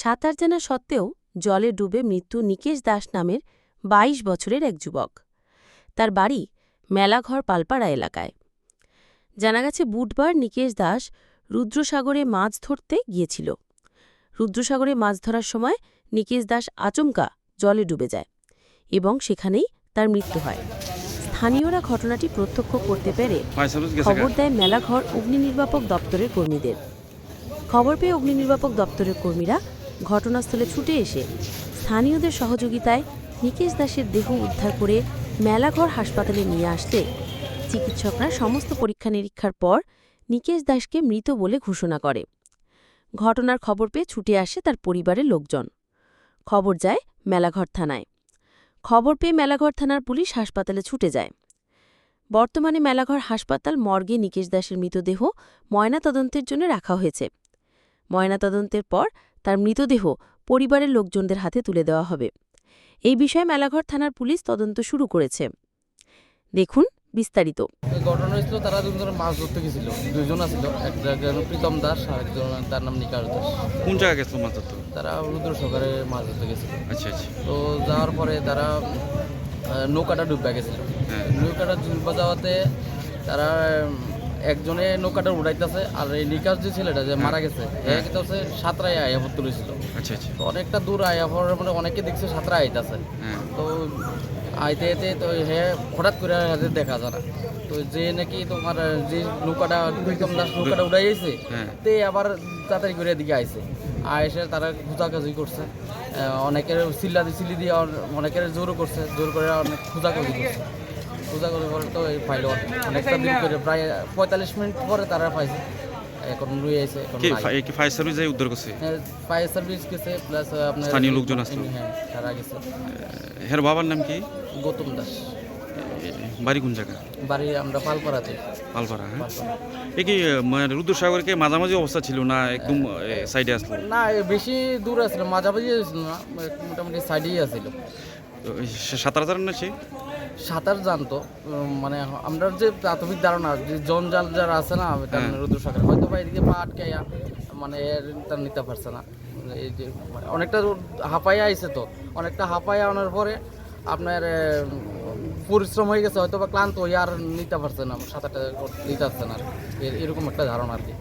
সাঁতার জানা সত্ত্বেও জলে ডুবে মৃত্যু নিকেশ দাস নামের ২২ বছরের এক যুবক। তার বাড়ি মেলাঘর পালপাড়া এলাকায়। জানা গেছে বুধবার নিকেশ দাস রুদ্রসাগরে মাছ ধরতে গিয়েছিল। রুদ্রসাগরে মাছ ধরার সময় নিকেশ দাস আচমকা জলে ডুবে যায় এবং সেখানেই তার মৃত্যু হয়। স্থানীয়রা ঘটনাটি প্রত্যক্ষ করতে পেরে খবর দেয় মেলাঘর অগ্নি নির্বাপক দপ্তরের কর্মীদের। খবর পেয়ে অগ্নি নির্বাপক দপ্তরের কর্মীরা ঘটনাস্থলে ছুটে এসে স্থানীয়দের সহযোগিতায় নিকেশ দাসের দেহ উদ্ধার করে মেলাঘর হাসপাতালে নিয়ে আসতে চিকিৎসকরা সমস্ত পরীক্ষা নিরীক্ষার পর নিকেশ দাসকে মৃত বলে ঘোষণা করে। ঘটনার খবর পেয়ে ছুটে আসে তার পরিবারের লোকজন। খবর যায় মেলাঘর থানায়। খবর পেয়ে মেলাঘর থানার পুলিশ হাসপাতালে ছুটে যায়। বর্তমানে মেলাঘর হাসপাতাল মর্গে নিকেশ দাসের মৃতদেহ ময়নাতদন্তের জন্য রাখা হয়েছে। ময়নাতদন্তের পর তার মৃতদেহ পরিবারের লোকজনদের হাতে তুলে দেওয়া হবে। এই বিষয়ে মেলাঘর থানার পুলিশ তদন্ত শুরু করেছে। দেখুন বিস্তারিত। ঘটনা হয়েছিল তারা দুজন মাছ ধরতে গেছিল। দুজন আছিল গেল প্রীতম দাস আর একজন তার নাম নিকাশ দাস। কোন জায়গায় গেছিল মাছ ধরতে? তারা রুদ্র সকারে মাছ ধরতে গেছিল। আচ্ছা আচ্ছা। তো যাওয়ার পরে তারা নৌকাটা ডুববে গেছিল। হ্যাঁ। নৌকাটা ডুববা যাওয়াতে তারা একজনে নৌকাটা উড়াইতেছে আর এই নিকাশ যে ছেলেটা যে মারা গেছে হ্যাঁ। এক হচ্ছে সাঁতরাই আয়াপর তুলেছিল আচ্ছা আচ্ছা। তো অনেকটা দূর আয়াপর মানে অনেকে দেখছে সাঁতরা আইতাছে। হ্যাঁ। তো আইতে আইতে তো হে হঠাৎ করে হাতে দেখা যায় না। তো যে নাকি তোমার যে নৌকাটা নৌকাটা উড়াইছে হ্যাঁ। তে আবার তাড়াতাড়ি করে এদিকে আইছে। আইসে তারা খোঁজাখুঁজি করছে। অনেকের চিল্লা দিয়ে চিল্লি দিয়ে অনেকের জোরও করছে জোর করে অনেক খোঁজাখুঁজি করছে। খোঁজাখুঁজি করে তো এই পাইলো অনেকটা দিন করে প্রায় পঁয়তাল্লিশ মিনিট পরে তারা পাইছে। এখন রুই এখন কি ফায়ার সার্ভিস যাই উদ্ধার করছে? হ্যাঁ, ফায়ার সার্ভিস গেছে প্লাস আপনার স্থানীয় লোকজন আসলো? হ্যাঁ তারা গেছে। হের বাবার নাম কি? গৌতম দাস। বাড়ি কোন জায়গা? বাড়ি আমরা পালপাড়াতে। পালপাড়া হ্যাঁ। এ কি মানে রুদ্রসাগরকে মাঝামাঝি অবস্থা ছিল না একদম সাইডে আসলো? না বেশি দূর আছিল মাঝামাঝি আছিল না মোটামুটি সাইডেই সে সাঁতার জানেন না সে? সাঁতার জানতো মানে আমরা যে প্রাথমিক ধারণা যে জঞ্জাল যারা আছে না এটা হ্যাঁ। রুদ্রসাগর হয়তো বা এদিকে পা আটকাইয়া মানে এর তার নিতে পারছে না। এই যে মানে অনেকটা হাঁপাইয়া আইছে তো। অনেকটা হাঁপাইয়া আনার পরে আপনার পরিশ্রম হয়ে গেছে হয়তো বা ক্লান্ত হয়ে আর নিতে পারছে না সাঁতারটা নিতে পারছে না এরকম একটা ধারণা আর কি।